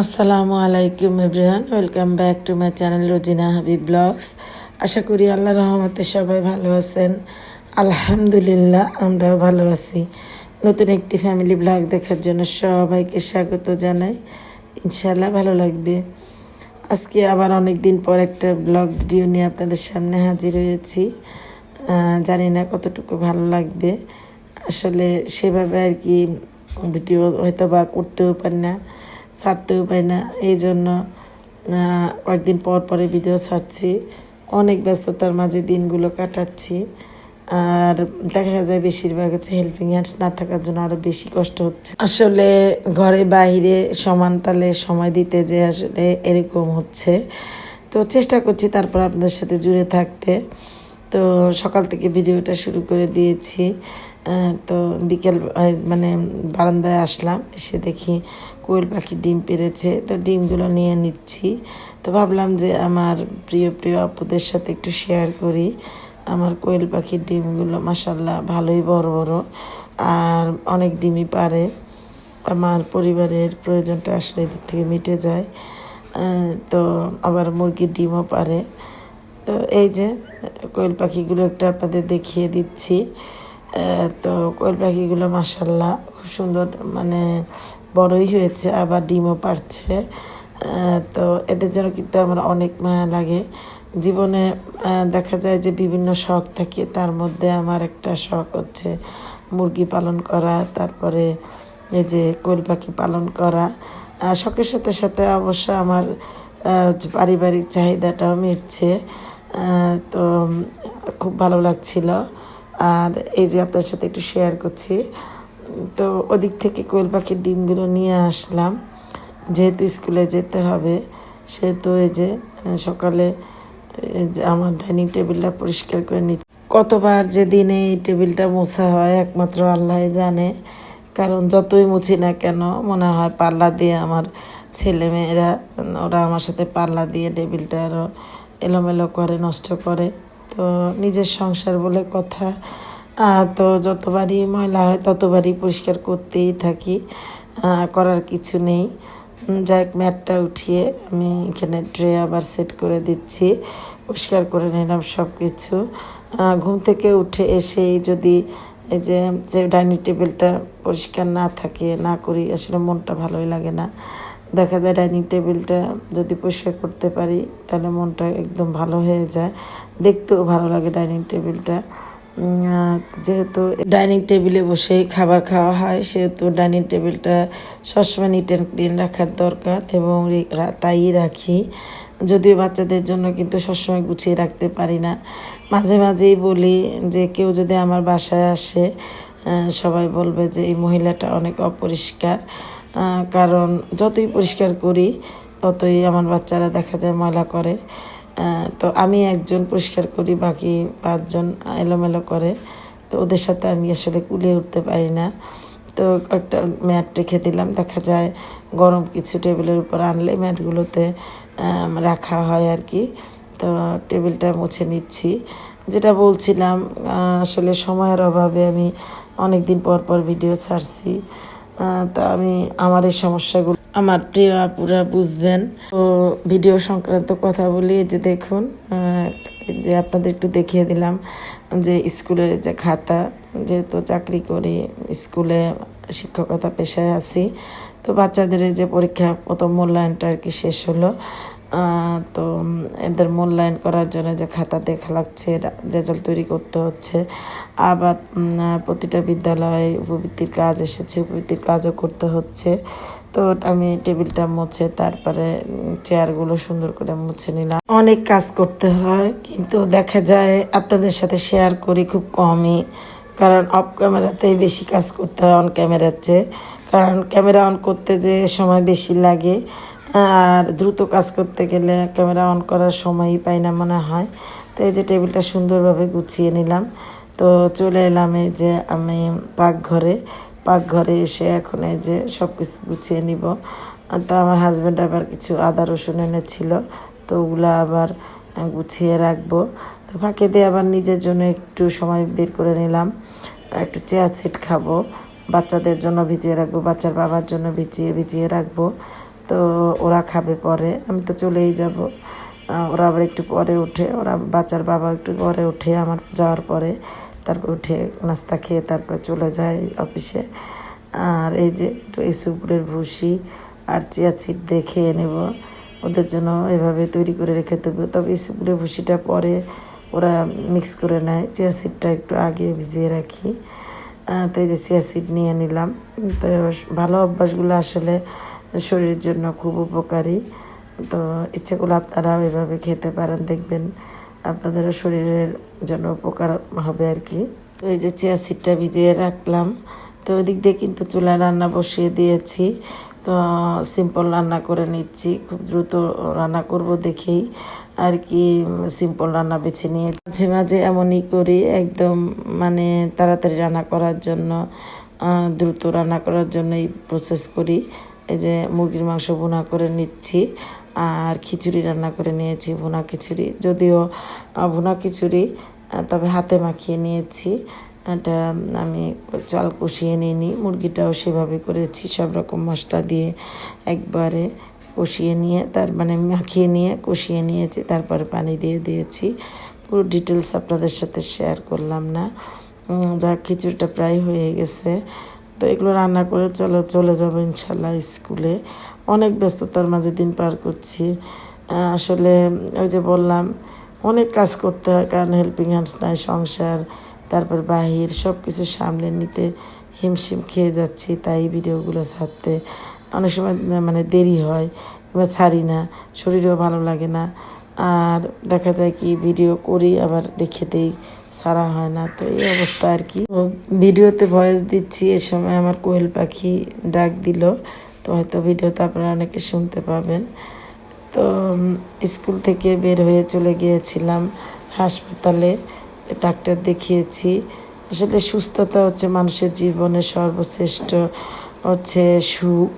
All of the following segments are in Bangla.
আসসালামু আলাইকুম everyone, welcome back to my channel Rozina Habib vlogs. আশা করি আল্লাহ রহমতে সবাই ভালো আছেন। আলহামদুলিল্লাহ, আমরাও ভালো আছি। নতুন একটি ফ্যামিলি ব্লগ দেখার জন্য সবাইকে স্বাগত জানাই। ইনশাল্লাহ ভালো লাগবে। আজকে আবার অনেক দিন পর একটা ব্লগ ভিডিও নিয়ে আপনাদের সামনে হাজির হয়েছি। জানি না কতটুকু ভালো লাগবে। আসলে সেভাবে আর কি ভিডিও হয়তো বা করতেও পারি না। ছাড়তেও পাই না। এই জন্য কয়েকদিন পর পরে ভিডিও ছাড়ছি। অনেক ব্যস্ততার মাঝে দিনগুলো কাটাচ্ছি। আর দেখা যায় বেশিরভাগ হচ্ছে হেল্পিং হ্যান্ডস না থাকার জন্য আরও বেশি কষ্ট হচ্ছে। আসলে ঘরে বাইরে সমান তালে সময় দিতে যে আসলে এরকম হচ্ছে। তো চেষ্টা করছি তারপর আপনাদের সাথে জুড়ে থাকতে। তো সকাল থেকে ভিডিওটা শুরু করে দিয়েছি। তো বিকেল মানে বারান্দায় আসলাম, এসে দেখি কোয়েল পাখি ডিম পেরেছে, তো ডিমগুলো নিয়ে নিচ্ছি। তো ভাবলাম যে আমার প্রিয় প্রিয় আপুদের সাথে একটু শেয়ার করি। আমার কোয়েল পাখির ডিমগুলো মাসাল্লাহ ভালোই বড় বড়, আর অনেক ডিমই পারে। আমার পরিবারের প্রয়োজনটা আসলে এদিক থেকে মিটে যায়। তো আবার মুরগির ডিমও পারে। তো এই যে, কোয়েল পাখিগুলো একটু আপনাদের দেখিয়ে দিচ্ছি। তো কোয়েল পাখিগুলো মাসাল্লাহ খুব সুন্দর মানে বড়ই হয়েছে, আবার ডিমও পারছে। তো এদের জন্য কিন্তু আমার অনেক মায়া লাগে। জীবনে দেখা যায় যে বিভিন্ন শখ থাকে, তার মধ্যে আমার একটা শখ হচ্ছে মুরগি পালন করা, তারপরে এই যে কোয়েল পাখি পালন করা। শখের সাথে সাথে অবশ্য আমার পারিবারিক চাহিদাটাও মিটছে। তো খুব ভালো লাগছিল। আর এই যে আপনার সাথে একটু শেয়ার করছি, তো ওদিক থেকে কোয়েল পাখির ডিমগুলো নিয়ে আসলাম। যেহেতু স্কুলে যেতে হবে, সেহেতু এই যে সকালে আমার ডাইনিং টেবিলটা পরিষ্কার করে নিচ্ছি। কতবার যে দিনে এই টেবিলটা মোছা হয়, একমাত্র আল্লাহ জানে। কারণ যতই মুছি না কেন, মনে হয় পাল্লা দিয়ে আমার ছেলে মেয়েরা ওরা আমার সাথে পাল্লা দিয়ে টেবিলটা আরও এলোমেলো করে, নষ্ট করে। তো নিজের সংসার বলে কথা। তো যতবারই ময়লা হয় ততবারই পরিষ্কার করতেই থাকি। করার কিছু নেই। যাই ম্যাটটা উঠিয়ে আমি এখানে ট্রে আবার সেট করে দিচ্ছি। পরিষ্কার করে নিলাম সব কিছু ঘুম থেকে উঠে এসেই যদি এই যে যে ডাইনিং টেবিলটা পরিষ্কার না থাকে, না করি, আসলে মনটা ভালোই লাগে না। দেখা যায় ডাইনিং টেবিলটা যদি পরিষ্কার করতে পারি, তাহলে মনটা একদম ভালো হয়ে যায়। দেখতেও ভালো লাগে ডাইনিং টেবিলটা। যেহেতু ডাইনিং টেবিলে বসেই খাবার খাওয়া হয়, সেহেতু ডাইনিং টেবিলটা সবসময় নিট অ্যান্ড ক্লিন রাখার দরকার এবং তাই রাখি। যদিও বাচ্চাদের জন্য কিন্তু সবসময় গুছিয়ে রাখতে পারি না। মাঝে মাঝেই বলি যে, কেউ যদি আমার বাসায় আসে সবাই বলবে যে, এই মহিলাটা অনেক অপরিষ্কার। কারণ যতই পরিষ্কার করি, ততই আমার বাচ্চারা দেখা যায় ময়লা করে। তো আমি একজন পরিষ্কার করি, বাকি পাঁচজন এলোমেলো করে। তো ওদের সাথে আমি আসলে কুলিয়ে উঠতে পারি না। তো একটা ম্যাট রেখে দিলাম। দেখা যায় গরম কিছু টেবিলের উপর আনলে ম্যাটগুলোতে রাখা হয় আর কি। তো টেবিলটা মুছে নিচ্ছি। যেটা বলছিলাম আসলে সময়ের অভাবে আমি অনেক দিন পর পর ভিডিও ছাড়ছি। তা আমি, আমার এই সমস্যাগুলো আমার প্রিয় আপুরা বুঝবেন। তো ভিডিও সংক্রান্ত কথা বলি যে দেখুন যে আপনাদের একটু দেখিয়ে দিলাম যে স্কুলের যে খাতা, যেহেতু চাকরি করি, স্কুলে শিক্ষকতা পেশায় আছি, তো বাচ্চাদের যে পরীক্ষা, প্রথম মূল্যায়নটা আর কি শেষ হলো। তো এদের মূল্যায়ন করার জন্য যে খাতা দেখা লাগছে রেজাল্ট তৈরি করতে হচ্ছে। আবার প্রতিটা বিদ্যালয়ে উপবৃত্তির কাজ এসেছে, উপবৃত্তির কাজও করতে হচ্ছে। তো আমি টেবিলটা মুছে তারপরে চেয়ারগুলো সুন্দর করে মুছে নিলাম। অনেক কাজ করতে হয়, কিন্তু দেখা যায় আপনাদের সাথে শেয়ার করি খুব কমই, কারণ অফ ক্যামেরাতেই বেশি কাজ করতে হয় অন ক্যামেরার চেয়ে। কারণ ক্যামেরা অন করতে যে সময় বেশি লাগে, আর দ্রুত কাজ করতে গেলে ক্যামেরা অন করার সময়ই পাই না মনে হয়। তো এই যে টেবিলটা সুন্দরভাবে গুছিয়ে নিলাম। তো চলে এলাম এই যে আমি পাকঘরে। পাকঘরে এসে এখন এই যে সব কিছু গুছিয়ে নিব। তো আমার হাজব্যান্ড আবার কিছু আদা রসুন এনেছিল, তো ওগুলো আবার গুছিয়ে রাখব। তো ফাঁকে দিয়ে আবার নিজের জন্য একটু সময় বের করে নিলাম। একটু চেয়ার সিট খাব, বাচ্চাদের জন্য ভিজিয়ে রাখব, বাচ্চার বাবার জন্য ভিজিয়ে ভিজিয়ে রাখব। তো ওরা খাবে পরে, আমি তো চলেই যাব। ওরা আবার একটু পরে উঠে, ওরা বাচ্চার বাবা একটু পরে উঠে আমার যাওয়ার পরে তারপর উঠে নাস্তা খেয়ে তারপরে চলে যায় অফিসে। আর এই যে একটু এই সুপুরের ভুসি আর চিয়া সিড দেখে নেব। ওদের জন্য এভাবে তৈরি করে রেখে দেবো। তবে এই সুপুরের ভুসিটা পরে ওরা মিক্স করে নেয়। চিয়া সিডটা একটু আগে ভিজিয়ে রাখি। তো এই যে চিয়া সিড নিয়ে নিলাম। তো ভালো অভ্যাসগুলো আসলে শরীরের জন্য খুব উপকারী। তো ইচ্ছে করলে আপনারাও এভাবে খেতে পারেন, দেখবেন আপনাদেরও শরীরের জন্য উপকার হবে আর কি। তো এই যে চিয়া সিডটা ভিজিয়ে রাখলাম। তো ওই দিক দিয়ে কিন্তু চুলায় রান্না বসিয়ে দিয়েছি। তো সিম্পল রান্না করে নিচ্ছি। খুব দ্রুত রান্না করব দেখেই। আর কি সিম্পল রান্না বেছে নিয়ে মাঝে মাঝে এমনই করি। একদম মানে তাড়াতাড়ি রান্না করার জন্য দ্রুত রান্না করার জন্য এই প্রসেস করি। এই যে মুরগির মাংস বোনা করে নিচ্ছি। আর খিচুড়ি রান্না করে নিয়েছি, ভুনা খিচুড়ি। যদিও ভুনা খিচুড়ি তবে হাতে মাখিয়ে নিয়েছি। এটা আমি চাল কষিয়ে নিইনি, মুরগিটাও সেভাবে করেছি, সব রকম মশলা দিয়ে একবারে কষিয়ে নিয়ে, তার মানে মাখিয়ে নিয়ে, কষিয়ে নিয়েছি, তারপরে পানি দিয়ে দিয়েছি। পুরো ডিটেলস আপনাদের সাথে শেয়ার করলাম না। যা খিচুড়িটা প্রায় হয়ে গেছে। তো এগুলো রান্না করে চলে চলে যাব ইনশাল্লাহ স্কুলে। অনেক ব্যস্ততার মাঝে দিন পার করছি। আসলে ওই যে বললাম, অনেক কাজ করতে হয়, কারণ হেল্পিং হ্যান্ডস নাই, সংসার, তারপর বাহির সব কিছু সামলে নিতে হিমশিম খেয়ে যাচ্ছি, তাই ভিডিওগুলো ছাড়তে অনেক সময় মানে দেরি হয় এবার ছাড়ি না, শরীরেও ভালো লাগে না। আর দেখা যায় কি, ভিডিও করি, আবার রেখে দিই সারা হয় না, তো এই অবস্থা আর কি। ভিডিওতে ভয়েস দিচ্ছি, এ সময় আমার কোয়েল পাখি ডাক দিল। তো হয়তো ভিডিওতে আপনারা অনেকে শুনতে পাবেন। তো স্কুল থেকে বের হয়ে চলে গিয়েছিলাম হাসপাতালে। ডাক্তার দেখিয়েছি। আসলে সুস্থতা হচ্ছে মানুষের জীবনের সর্বশ্রেষ্ঠ হচ্ছে সুখ।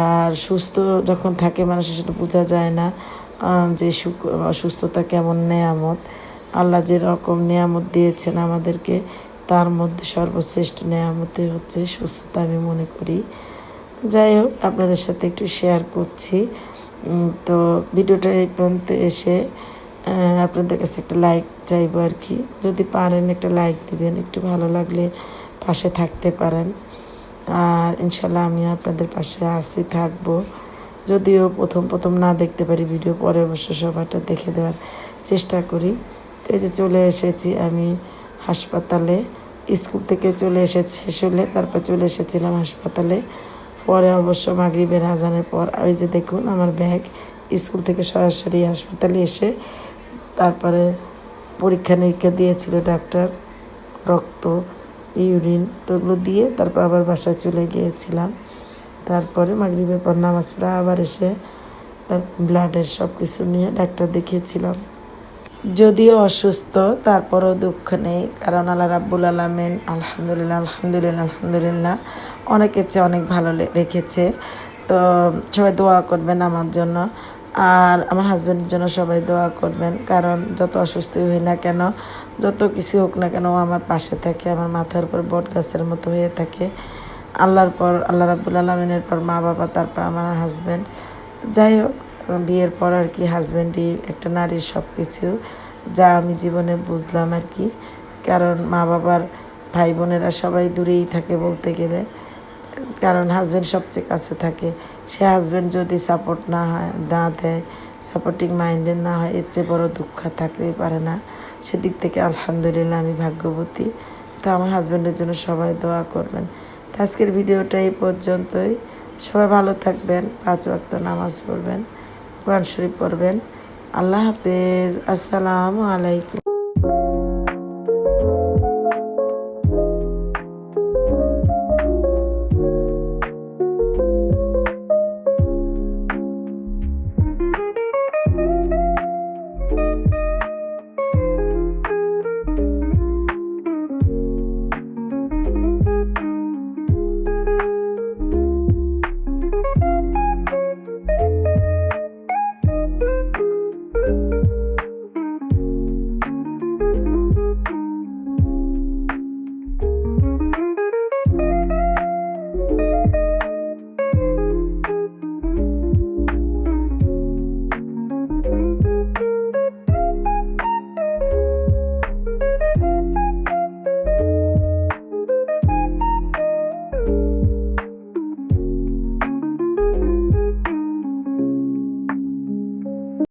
আর সুস্থ যখন থাকে মানুষের সেটা বোঝা যায় না যে সুখ সুস্থতা কেমন নেয়ামত। আল্লাহ যে রকম নেয়ামত দিয়েছেন আমাদেরকে, তার মধ্যে সর্বশ্রেষ্ঠ নেয়ামতে হচ্ছে সুস্থতা আমি মনে করি। যাই হোক, আপনাদের সাথে একটু শেয়ার করছি। তো ভিডিওটা এই পর্যন্ত এসে আপনাদের কাছে একটা লাইক চাইব আর কি। যদি পারেন একটা লাইক দিবেন, একটু ভালো লাগলে পাশে থাকতে পারেন। আর ইনশাল্লাহ আমি আপনাদের পাশে আসি থাকব। যদিও প্রথম প্রথম না দেখতে পারি ভিডিও পরে অবশ্য সবাইটা দেখে দেওয়ার চেষ্টা করি। তো এই যে চলে এসেছি আমি হাসপাতালে। স্কুল থেকে চলে এসেছি শেষ হলে তারপর চলে এসেছিলাম হাসপাতালে। পরে অবশ্য মাগরিবের আজানের পর ওই যে দেখুন আমার ব্যাগ স্কুল থেকে সরাসরি হাসপাতালে এসে তারপরে পরীক্ষা নিরীক্ষা দিয়েছিল ডাক্তার রক্ত ইউরিন তো ওগুলো দিয়ে তারপর আবার বাসায় চলে গিয়েছিলাম। তারপরে মাগরিবের পর নামাজ পড়ে আবার এসে তার ব্লাডের সব কিছু নিয়ে ডাক্তার দেখিয়েছিলাম। যদিও অসুস্থ, তারপরও দুঃখ নেই, কারণ আল্লাহ রাব্বুল আলমেন আলহামদুলিল্লাহ আলহামদুলিল্লাহ আলহামদুলিল্লাহ অনেকের চেয়ে অনেক ভালো রেখেছে। তো সবাই দোয়া করবেন আমার জন্য। আর আমার হাজব্যান্ডের জন্য সবাই দোয়া করবেন। কারণ যত অসুস্থই হই না কেন, যত কিছু হোক না কেন আমার পাশে থাকে, আমার মাথার উপর বট গাছের মতো হয়ে থাকে। আল্লাহর পর, আল্লাহ রাব্বুল আলমিনের পর মা বাবা, তারপর আমার হাজব্যান্ড যাই হোক, বিয়ের পর আর কি হাজব্যান্ডই একটা নারীর সব কিছু যা আমি জীবনে বুঝলাম আর কি। কারণ মা বাবার ভাই বোনেরা সবাই দূরেই থাকে বলতে গেলে। কারণ হাজব্যান্ড সবচেয়ে কাছে থাকে। সে হাজব্যান্ড যদি সাপোর্ট না হয়, না দেয় সাপোর্টিং মাইন্ডের না হয়, এর চেয়ে বড় দুঃখ থাকতেই পারে না। সেদিক থেকে আলহামদুলিল্লাহ আমি ভাগ্যবতী। তো আমার হাজব্যান্ডের জন্য সবাই দোয়া করবেন। তো আজকের ভিডিওটা এই পর্যন্তই। সবাই ভালো থাকবেন, পাঁচ ওয়াক্ত নামাজ পড়বেন, কোরআন শরীফ পড়বেন। আল্লাহ হাফেজ। আসসালামু আলাইকুম।